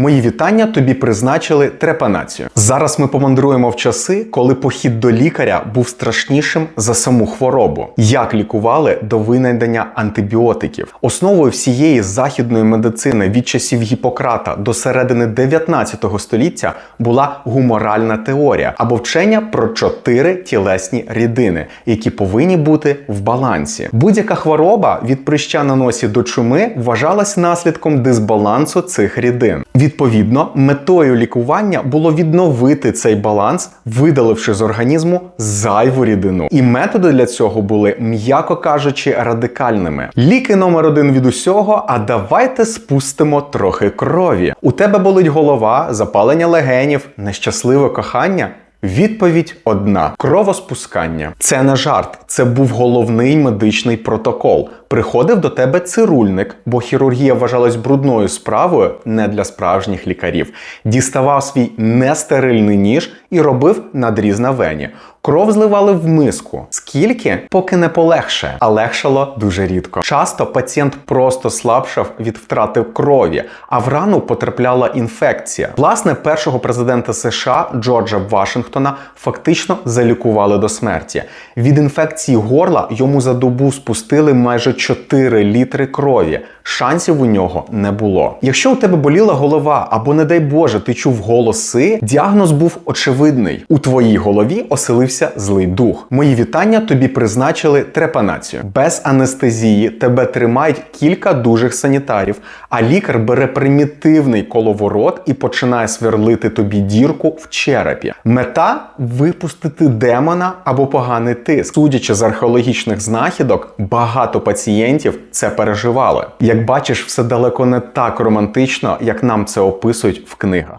Мої вітання тобі призначили трепанацію. Зараз ми помандруємо в часи, коли похід до лікаря був страшнішим за саму хворобу. Як лікували до винайдення антибіотиків. Основою всієї західної медицини від часів Гіппократа до середини 19 століття була гуморальна теорія або вчення про чотири тілесні рідини, які повинні бути в балансі. Будь-яка хвороба від прища на носі до чуми вважалась наслідком дисбалансу цих рідин. Відповідно, метою лікування було відновити цей баланс, видаливши з організму зайву рідину. І методи для цього були, м'яко кажучи, радикальними. Ліки номер один від усього. А давайте спустимо трохи крові. У тебе болить голова, запалення легенів, нещасливе кохання. Відповідь одна: кровоспускання. Це не жарт, це був головний медичний протокол. Приходив до тебе цирульник, бо хірургія вважалась брудною справою не для справжніх лікарів. Діставав свій нестерильний ніж і робив надріз на вені. Кров зливали в миску. Скільки? Поки не полегше, а легшало дуже рідко. Часто пацієнт просто слабшав від втрати крові, а в рану потрапляла інфекція. Власне, першого президента США Джорджа Вашингтона фактично залікували до смерті. Від інфекції горла йому за добу спустили майже 4 літри крові. Шансів у нього не було. Якщо у тебе боліла голова, або, не дай Боже, ти чув голоси, діагноз був очевидний. У твоїй голові оселився злий дух. Мої вітання тобі призначили трепанацію. Без анестезії тебе тримають кілька дужих санітарів, а лікар бере примітивний коловорот і починає сверлити тобі дірку в черепі. Мета випустити демона або поганий тиск. Судячи з археологічних знахідок, багато пацієнтів це переживали. Як бачиш, все далеко не так романтично, як нам це описують в книгах.